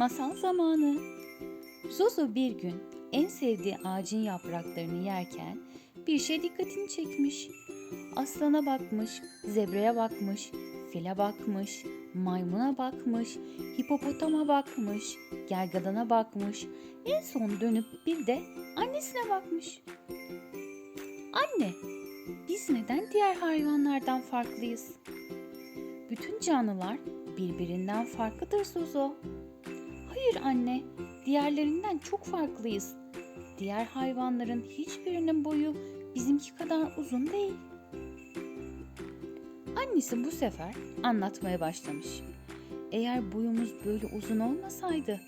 Masal zamanı. Zozo bir gün en sevdiği ağacın yapraklarını yerken bir şey dikkatini çekmiş. Aslana bakmış, zebraya bakmış, file bakmış, maymuna bakmış, hipopotama bakmış, gergadana bakmış. En son dönüp bir de annesine bakmış. Anne, biz neden diğer hayvanlardan farklıyız? Bütün canlılar birbirinden farklıdır Zozo. Anne, diğerlerinden çok farklıyız. Diğer hayvanların hiçbirinin boyu bizimki kadar uzun değil. Annesi bu sefer anlatmaya başlamış. Eğer boyumuz böyle uzun olmasaydı,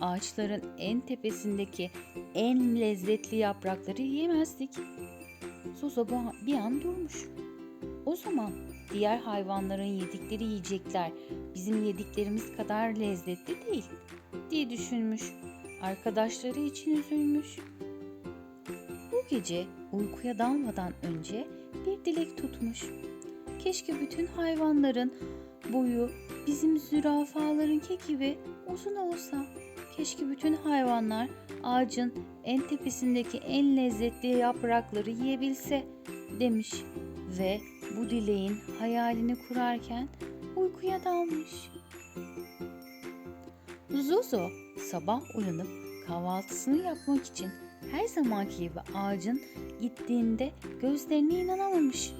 ağaçların en tepesindeki en lezzetli yaprakları yiyemezdik. Bu- bir an durmuş. O zaman diğer hayvanların yedikleri yiyecekler bizim yediklerimiz kadar lezzetli değil diye düşünmüş. Arkadaşları için üzülmüş. Bu gece uykuya dalmadan önce bir dilek tutmuş. Keşke bütün hayvanların boyu bizim zürafalarınki gibi uzun olsa. Keşke bütün hayvanlar ağacın en tepesindeki en lezzetli yaprakları yiyebilse demiş ve bu dileğin hayalini kurarken uykuya dalmış. Zozo sabah uyanıp kahvaltısını yapmak için her zamanki gibi ağacın gittiğinde gözlerine inanamamış.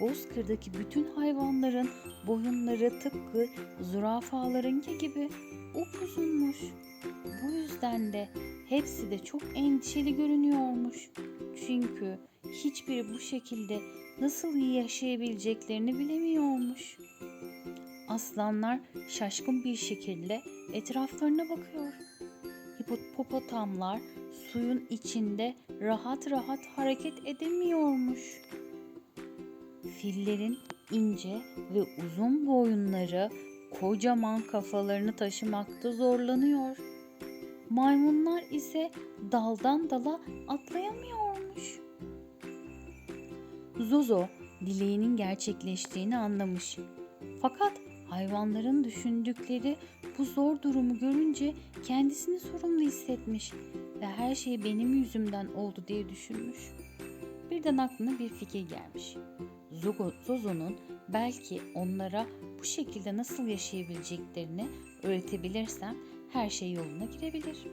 Bozkır'daki bütün hayvanların boyunları tıpkı zürafalarınki gibi upuzunmuş. Bu yüzden de hepsi de çok endişeli görünüyormuş. Çünkü hiçbiri bu şekilde nasıl yaşayabileceklerini bilemiyormuş. Aslanlar şaşkın bir şekilde etraflarına bakıyor. Hipopotamlar suyun içinde rahat rahat hareket edemiyormuş. Fillerin ince ve uzun boyunları kocaman kafalarını taşımakta zorlanıyor. Maymunlar ise daldan dala atlayamıyormuş. Zozo dileğinin gerçekleştiğini anlamış. Fakat hayvanların düşündükleri bu zor durumu görünce kendisini sorumlu hissetmiş ve her şey benim yüzümden oldu diye düşünmüş. Birden aklına bir fikir gelmiş. Zozo'nun belki onlara bu şekilde nasıl yaşayabileceklerini öğretebilirsem her şey yoluna girebilir.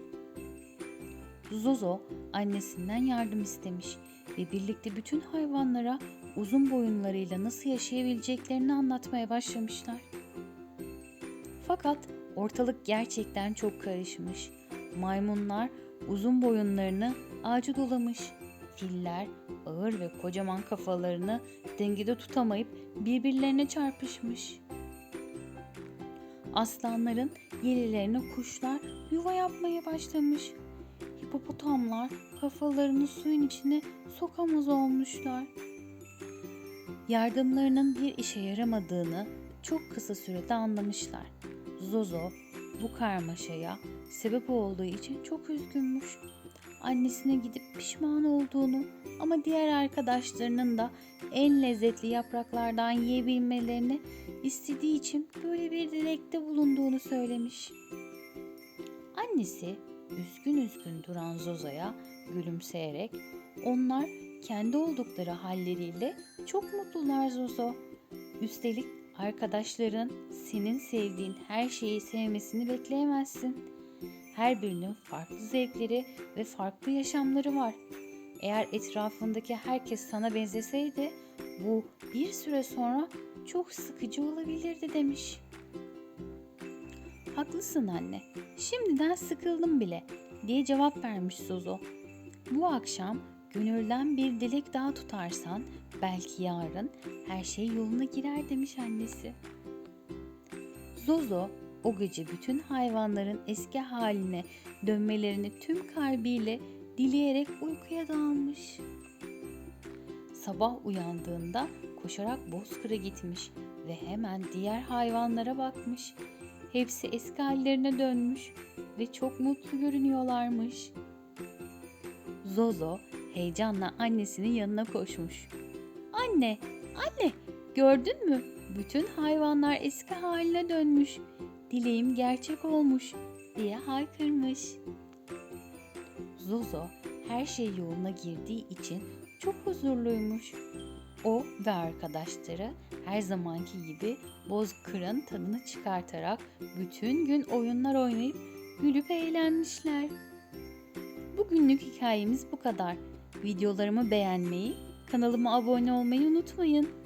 Zozo annesinden yardım istemiş ve birlikte bütün hayvanlara uzun boyunlarıyla nasıl yaşayabileceklerini anlatmaya başlamışlar. Fakat ortalık gerçekten çok karışmış. Maymunlar uzun boyunlarını ağacı dolamış. Filler ağır ve kocaman kafalarını dengede tutamayıp birbirlerine çarpışmış. Aslanların yerilerine kuşlar yuva yapmaya başlamış. Hipopotamlar kafalarını suyun içine sokamaz olmuşlar. Yardımlarının bir işe yaramadığını çok kısa sürede anlamışlar. Zozo bu karmaşaya sebep olduğu için çok üzgünmüş. Annesine gidip pişman olduğunu ama diğer arkadaşlarının da en lezzetli yapraklardan yiyebilmelerini istediği için böyle bir dilekte bulunduğunu söylemiş. Annesi üzgün üzgün duran Zozo'ya gülümseyerek onlar kendi oldukları halleriyle çok mutlular Zozo. Üstelik arkadaşların senin sevdiğin her şeyi sevmesini bekleyemezsin. Her birinin farklı zevkleri ve farklı yaşamları var. Eğer etrafındaki herkes sana benzeseydi bu bir süre sonra çok sıkıcı olabilirdi demiş. Haklısın anne. Şimdiden sıkıldım bile diye cevap vermiş Zozo. Bu akşam gönülden bir dilek daha tutarsan belki yarın her şey yoluna girer demiş annesi. Zozo o gece bütün hayvanların eski haline dönmelerini tüm kalbiyle dileyerek uykuya dalmış. Sabah uyandığında koşarak bozkıra gitmiş ve hemen diğer hayvanlara bakmış. Hepsi eski hallerine dönmüş ve çok mutlu görünüyorlarmış. Zozo heyecanla annesinin yanına koşmuş. Anne, anne gördün mü? Bütün hayvanlar eski haline dönmüş. dileğim gerçek olmuş diye haykırmış. Zozo her şey yoluna girdiği için çok huzurluymuş. O ve arkadaşları her zamanki gibi bozkırın tadını çıkartarak bütün gün oyunlar oynayıp gülüp eğlenmişler. Bugünlük hikayemiz bu kadar. Videolarımı beğenmeyi, kanalıma abone olmayı unutmayın.